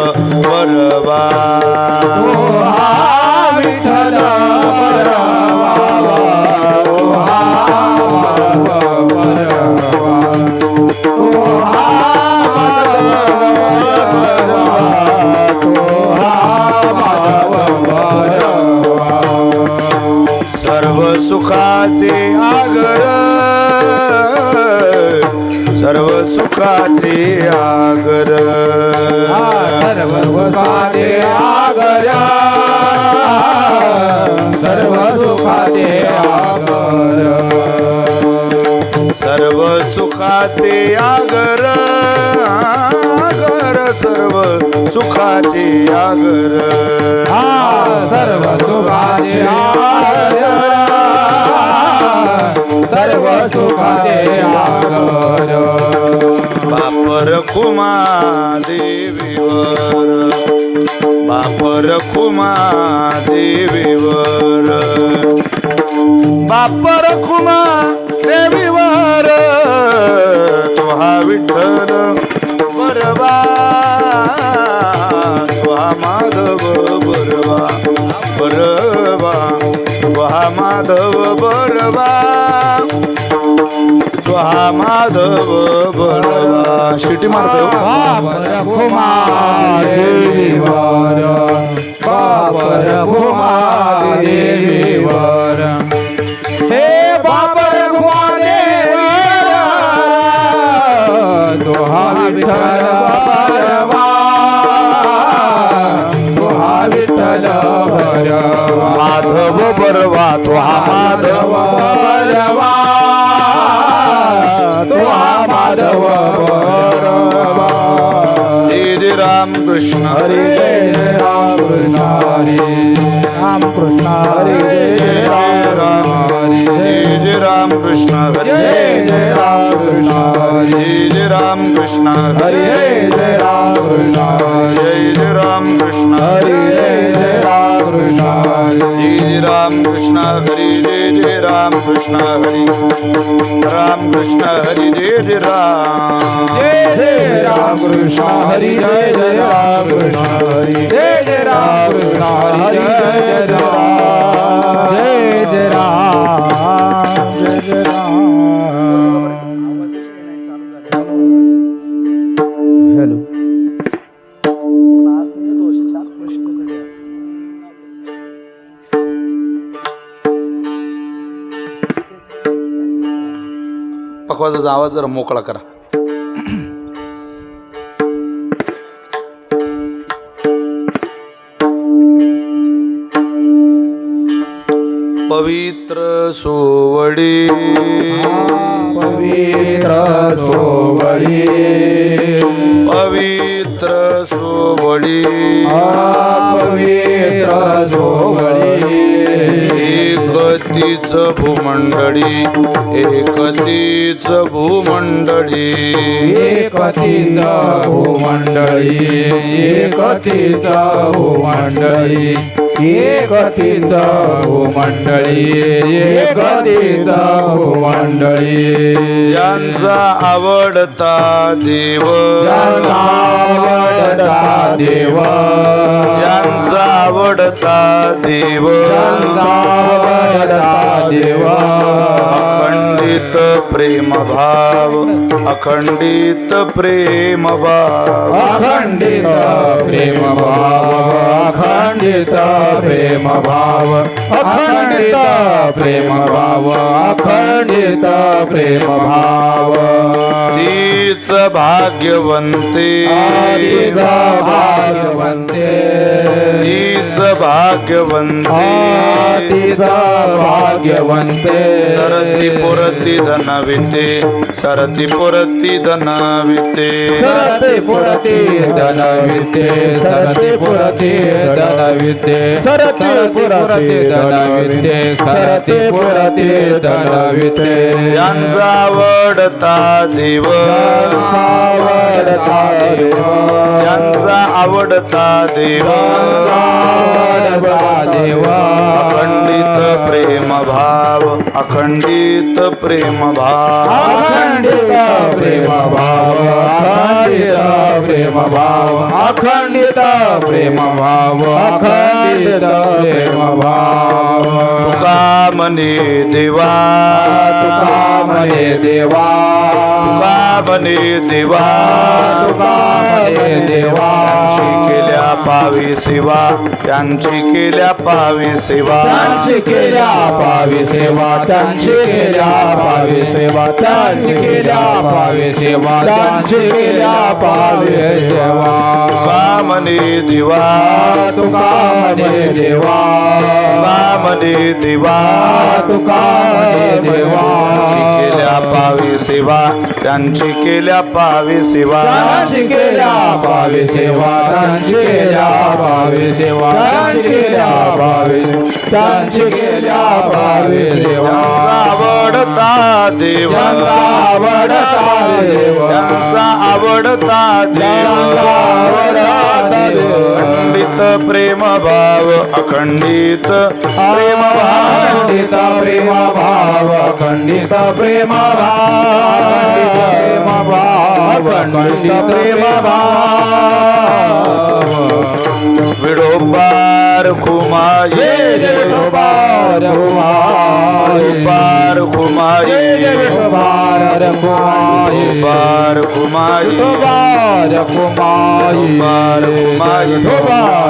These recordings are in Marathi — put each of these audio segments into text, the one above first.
माधव विठ्ठल सर्व सुखाचे आगर सर्व सुखाचे आगर. सर्व सुखाचे आगरा. सर्व सुखाचे आगर. सर्व सुखाचे आगर आगर सर्व सुखाचे आगर. सर्व सुखाचे आगर. सर्व सुखाचे आगर बापर खुमा देवीवर बापर खुमा देवीवर बापर खुमा देवीवर तुहा विठ्ठल बरवा तुहा माधव बरवा बरवा तुहा माधव बरवा हा माधव बळवा शिटी मारतो देवीवर बापर देवीवर हे बापर देवीवर दोहा विठ्ठल भरवा दोहा विठ्ठल भरवा माधव बरवा. तुहा माधव भरवा माधव जय जय राम कृष्ण हरे जय राम कृष्ण हरे। राम कृष्ण हरे Ram Krishna Hari, Jai Ram Krishna Jai Ram Krishna Jai Ram Krishna Jai Ram Krishna Hari, Jai Ram Krishna Jai Ram Krishna Hari, Jai Jai Ram Krishna Hari, Ram Krishna Jai Jai Ram Jai Ram Krishna Hari, Jai Jai Ram Krishna Hari, Jai Jai Ram Krishna Hari, Jai Ram Jai Jai Ram hello. पकवाचा आवाज जरा मोकळा करा. पवित्र सोवडी. पवित्र सोवळी पवित्र सोवडी. पवित्र सोवळी एकतीच भूमंडळी एकतीच भूमंडळी. एकतीच भूमंडळी एकतीच भूमंडळी. एकतीच भूमंडळी एकतीच भूमंडळी ज्यांचा आवडता देव. आवडता देव. ज्यांचा आवडता देव. आवडता देव. अखंडित प्रेम भाव अखंडित प्रेम भाव अखंडित प्रेम भाव अखंडित प्रेम भाव अखंडित प्रेम भाव अखंडित प्रेम भाव तीच भाग्यवंते। भाग्यवंते तीच भाग्यवंते भाग्यवंते। सरती पुरती धनविते सरती पुरती धनविते. सरते पुरते धनविते सरते पुरते धनविते. सरते पुरते धनविते सरते पुरते धनविते. यांचा आवडता देव. आवडता देव. यांचा आवडता देव. आवडता देव. अखंडित प्रेम भाव अखंडित प्रेम भाव अखंडित प्रेम भाव अखंडिता प्रेम भाव अखंडिता प्रेम भाव अखंडिता प्रेम भाव तुका म्हणे देवा तुका म्हणे देवा तुका म्हणे देवा तुका म्हणे देवा केल्या पावी सेवा त्यांची केल्या पावी सेवा त्यांची केल्या पावी सेवा त्यांची केल्या पावी सेवा त्यांची केल्या पावी सेवा त्यांची केल्या पावी सेवा. म्हणे देवा. तुका म्हणे देवा. तुका म्हणे देवा. तुका देवा. केल्या पावी सेवा. त्यांची केल्या पावी सेवा. त्यांची केल्या पावी सेवा. त्यांची केल्या पावी सेवा. त्यांची केल्या पावी त्यांची केल्या पावी सेवा. आवडता देव. त्यांचा आवडता देव. त्यांचा आवडता त्यांचा प्रेम भाव अखंडित. प्रेम भाव खंडित प्रेम भाव खंडित प्रेम भाव भाव खंडित प्रेम भाव विडोबार खुमाये. विडोबार खुमाये. विडोबार खुमाये. विडोबार खुमाये. विठोबार कुमारी विडोबार खुमाये. कुमारी विडोबार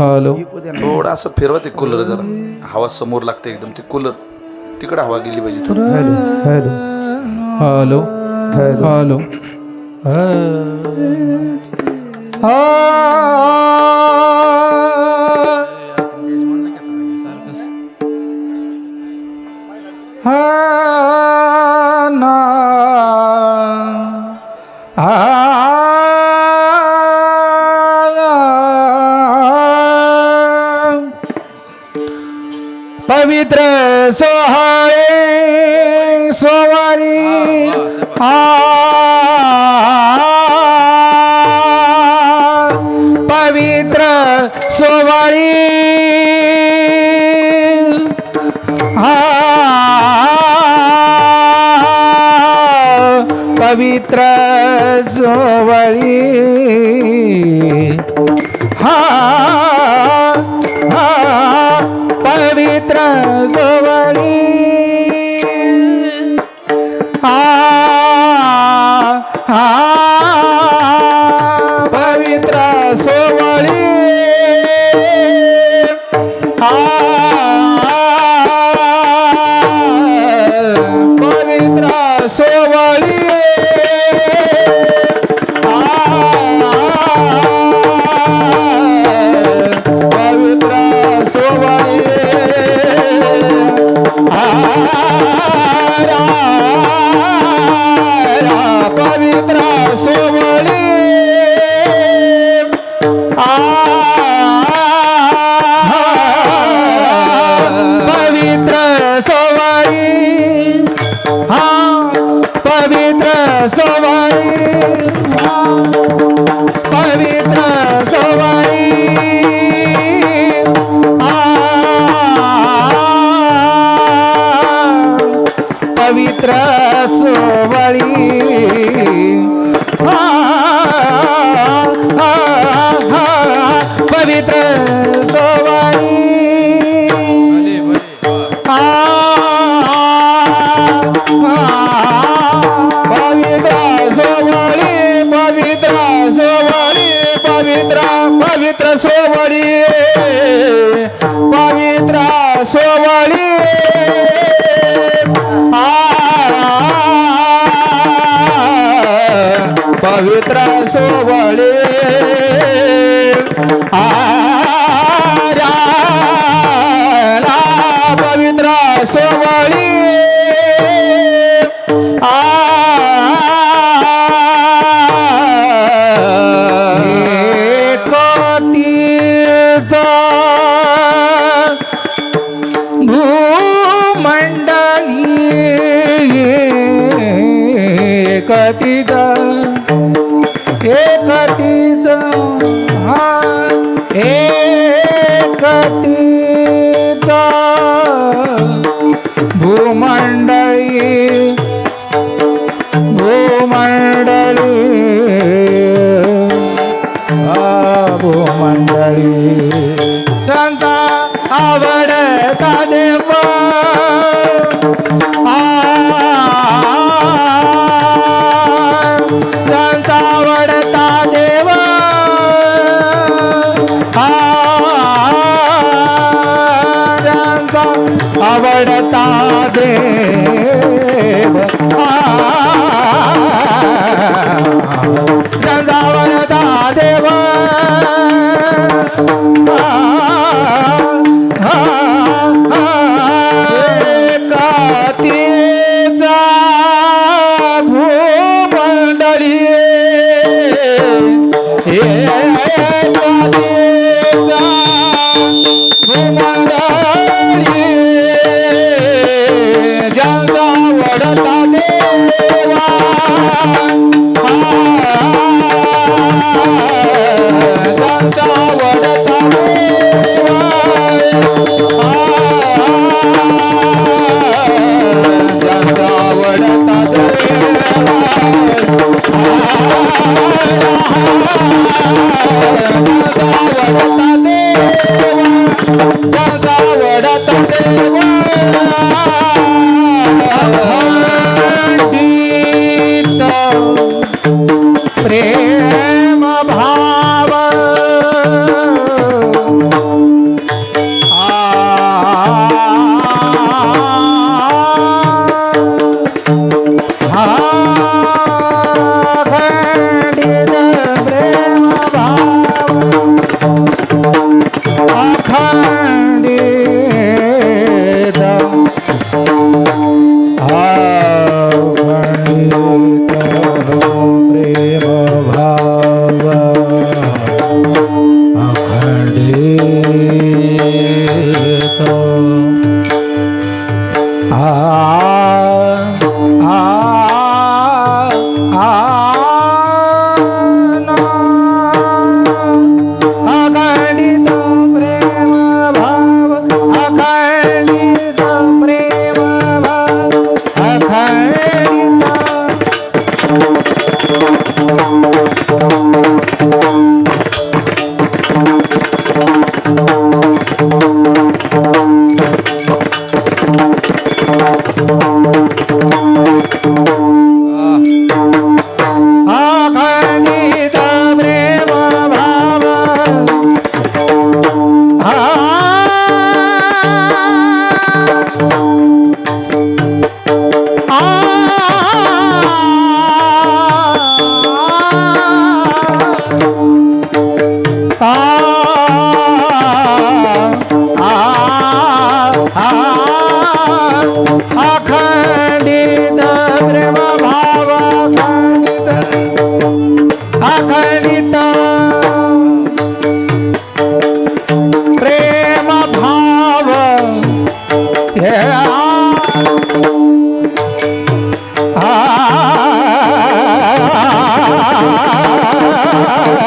हॅलो थोडासा फिरवा ते कूलर जरा हवा समोर लागते एकदम ते कूलर तिकडे हवा गेली पाहिजे थोडी. Hello hello hello hello hello पवित्र सोहाळे सोवारी पवित्र सोवारी पवित्र सोवळी हा. पवित्र सोवळी आ, पवित्र सोवळी भूमंडली प्रेम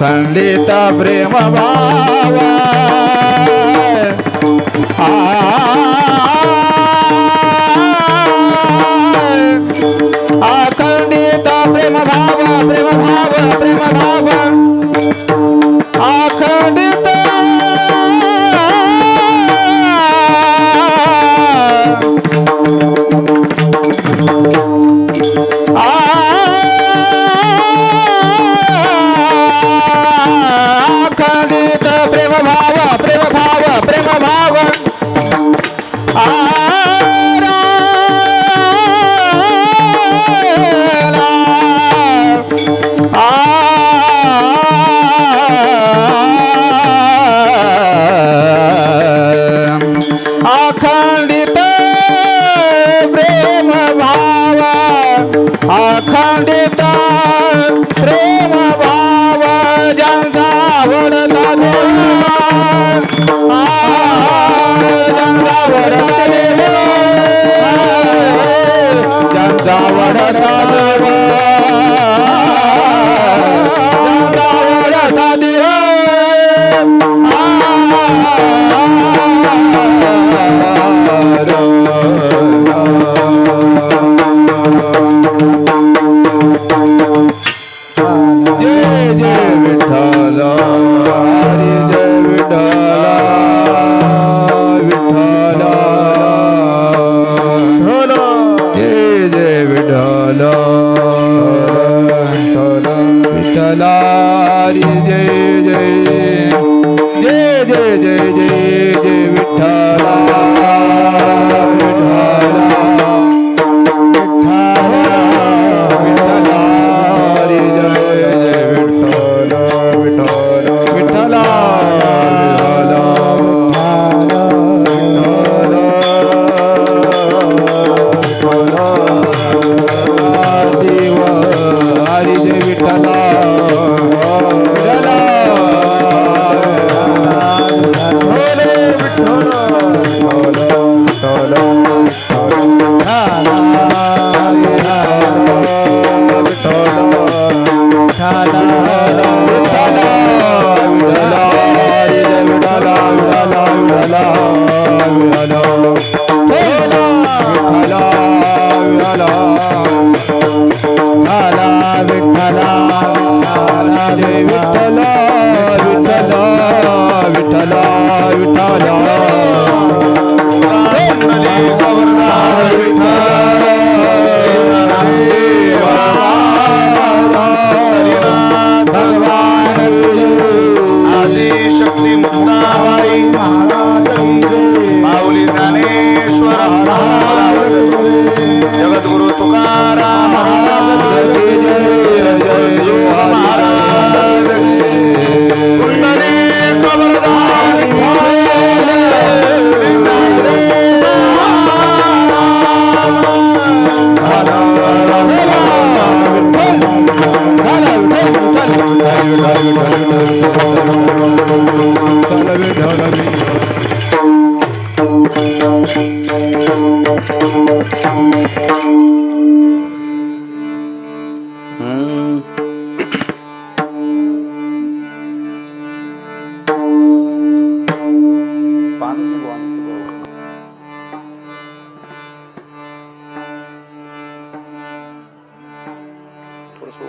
ಖಂಡಿತ ಪ್ರೇಮ ಭಾವ ভালো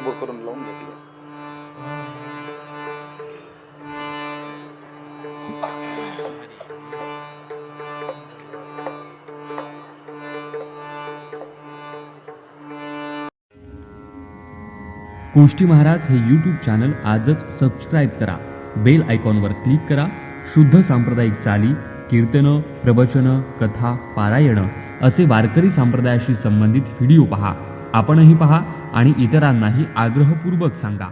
उभं करून लावून घेतलं. गोष्टी महाराज हे यूट्यूब चॅनल आजच सबस्क्राईब करा. बेल आयकॉनवर क्लिक करा. शुद्ध सांप्रदायिक चाली कीर्तनं प्रवचनं कथा पारायणं असे वारकरी संप्रदायाशी संबंधित व्हिडिओ पहा. आपणही पहा. आणि इतरांनाही आग्रहपूर्वक सांगा.